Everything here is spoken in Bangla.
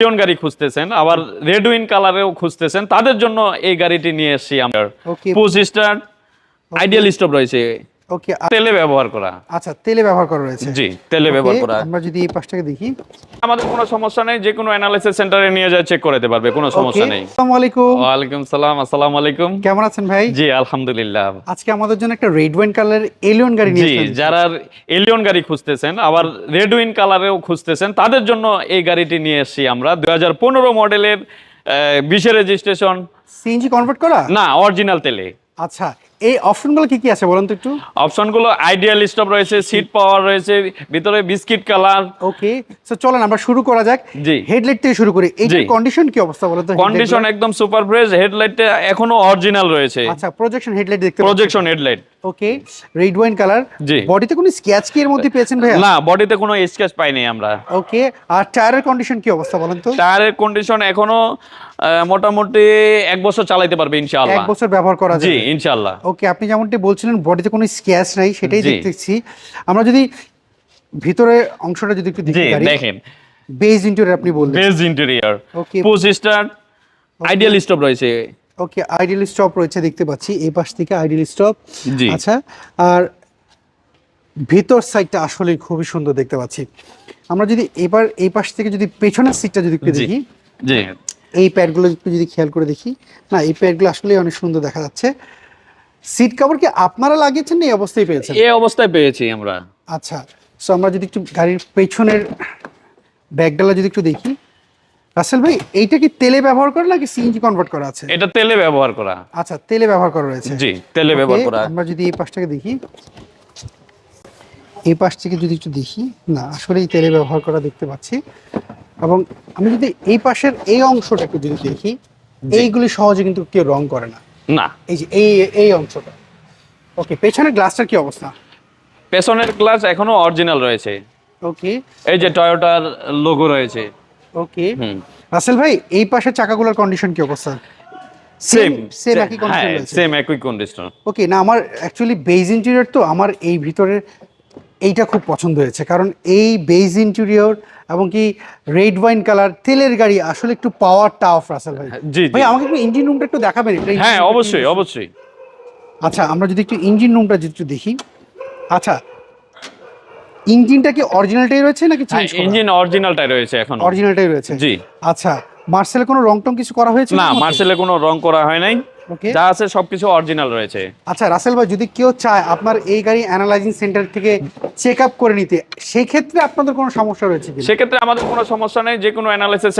ইলিয়ন গাড়ি খুঁজতেছেন আবার রেড উইন কালারেও খুঁজতেছেন তাদের জন্য এই গাড়িটি নিয়ে এসেছি আমরা. পুশ স্টার আইডিয়াল স্টপ রয়েছে। ওকে তেলে ব্যবহার করা। আচ্ছা তেলে ব্যবহার করা রয়েছে। জি তেলে ব্যবহার করা। আমরা যদি এই পাশটাকে দেখি। আমাদের কোনো সমস্যা নেই যে কোনো অ্যানালাইসিস সেন্টারে নিয়ে যায় চেক করে দিতে পারবে কোনো সমস্যা নেই। আসসালামু আলাইকুম। ওয়ালাইকুম সালাম আসসালামু আলাইকুম। কেমন আছেন ভাই? জি আলহামদুলিল্লাহ। আজকে আমাদের জন্য একটা রেড ওয়াইন কালার এলিয়ন গাড়ি নিয়ে জি এসেছেন। যারা এলিয়ন গাড়ি খুঁজতেছেন আবার রেড উইন কালারেও খুঁজতেছেন তাদের জন্য এই গাড়িটি নিয়ে এসেছি আমরা। দুই হাজার পনেরো মডেলের বিশে রেজিস্ট্রেশন সিএনজি কনভার্ট করা? না অরিজিনাল তেলে। আচ্ছা এই অপশনগুলো কি কি আছে বলুন তো একটু? অপশনগুলো আইডিয়াল স্টপ রয়েছে সিট পাওয়ার রয়েছে ভিতরে বিস্কিট কালার ওকে সো চলেন আমরা শুরু করা যাক। জি। হেডলাইট থেকে শুরু করি। এই জি। কন্ডিশন কি অবস্থা বলুন তো? কন্ডিশন একদম সুপার ফ্রেশ হেডলাইটটা এখনও অরিজিনাল রয়েছে। আচ্ছা প্রজেকশন হেডলাইট দেখতে projection headlight okay red wine colour ji. বডিতে কোনো স্ক্যাচ কি এর মধ্যে পেয়েছেন ভাই না বডিতে কোনো স্কেচ পাইনি আমরা। ওকে আর টায়ারের কন্ডিশন কি অবস্থা বলেন তো? টায়ারের কন্ডিশন এখনও মোটামুটি এক বছর চালাইতে পারবে ইনশাআল্লাহ। এক বছর ব্যবহার করা যাবে। জি ইনশাআল্লাহ। ওকে আপনি যেমনটি বলছিলেন বডিতে কোনো স্ক্যাচ নাই সেটাই। দেখতেছি। আমরা যদি ভিতরে অংশটা যদি একটু দেখেন। বেজ ইন্টেরিয়র আপনি বললেন। Base interior Okay. Push ideal stop রয়েছে। ওকে আইডিয়াল স্টপ রয়েছে দেখতে পাচ্ছি এই পাশ থেকে আইডিয়াল স্টপ আচ্ছা আর ভিতর সাইডটা আসলে খুবই সুন্দর দেখতে পাচ্ছি। আমরা যদি এবার এই পাশ থেকে যদি পেছনের সিটটা যদি একটু দেখি জি। এই প্যাডগুলো একটু যদি খেয়াল করে দেখি না এই প্যাডগুলো আসলে অনেক সুন্দর দেখা যাচ্ছে। সিট কভার কি আপনারা লাগিয়েছেন না এই অবস্থায় পেয়েছেন? এই অবস্থায় পেয়েছি আমরা। আচ্ছা সো আমরা যদি একটু গাড়ির পেছনের ব্যাগডালা যদি একটু দেখি। রাসেল ভাই এইটা কি তেলে ব্যবহার করা নাকি সিএনজি কনভার্ট করা আছে? এটা তেলে ব্যবহার করা। আচ্ছা তেলে ব্যবহার করা রয়েছে। জি তেলে ব্যবহার করা। আমরা যদি এই পাশটাকে দেখি। এই পাশ থেকে যদি একটু দেখি। না আসলেই তেলে ব্যবহার করা দেখতে পাচ্ছি। এবং আমি যদি এই পাশের এই অংশটা একটু যদি দেখি এইগুলি সহজে কিন্তু কেউ রং করে না। না। এই যে এই এই অংশটা। ওকে পেছনের গ্লাসটার কি অবস্থা? পেছনের গ্লাস এখনও অরিজিনাল রয়েছে। ওকে এই যে টয়োটার লোগো রয়েছে। ওকে রাসেল ভাই এই পাশের চাকাগুলোর কন্ডিশন কি অবস্থা? সেম সেম একই কন্ডিশন হ্যাঁ সেম একই কন্ডিশন ওকে না আমার অ্যাকচুয়ালি বেজ ইন্টেরিয়র তো আমার এই ভিতরের এইটা খুব পছন্দ হয়েছে কারণ এই বেজ ইন্টেরিয়র এবং কি রেড ওয়াইন কালার তেলের গাড়ি আসলে একটু পাওয়ার টাফ রাসেল ভাই। জি, জি। ভাই আমাকে একটু ইঞ্জিন রুমটা একটু দেখাবেন হ্যাঁ অবশ্যই অবশ্যই। আচ্ছা আমরা যদি একটু ইঞ্জিন রুমটা যদি একটু দেখি। আচ্ছা ইঞ্জিনটা কি অরিজিনালটাই রয়েছে নাকি চেঞ্জ করা? ইঞ্জিন অরিজিনালটাই রয়েছে এখন। অরিজিনালটাই রয়েছে। জি। আচ্ছা মার্সেলে কোনো রং টং কিছু করা হয়েছে না মার্সেলে কোনো রং করা হয় নাই। যা আছে সবকিছু অরিজিনাল রয়েছে। আচ্ছা রাসেল ভাই যদি কেউ চায় আপনার এই গাড়ি অ্যানালাইজিং সেন্টার থেকে চেক আপ করে নিতে সেই ক্ষেত্রে আপনাদের কোনো সমস্যা রয়েছে কি সেক্ষেত্রে আমাদের কোনো সমস্যা নেই যে কোনো অ্যানালাইসিস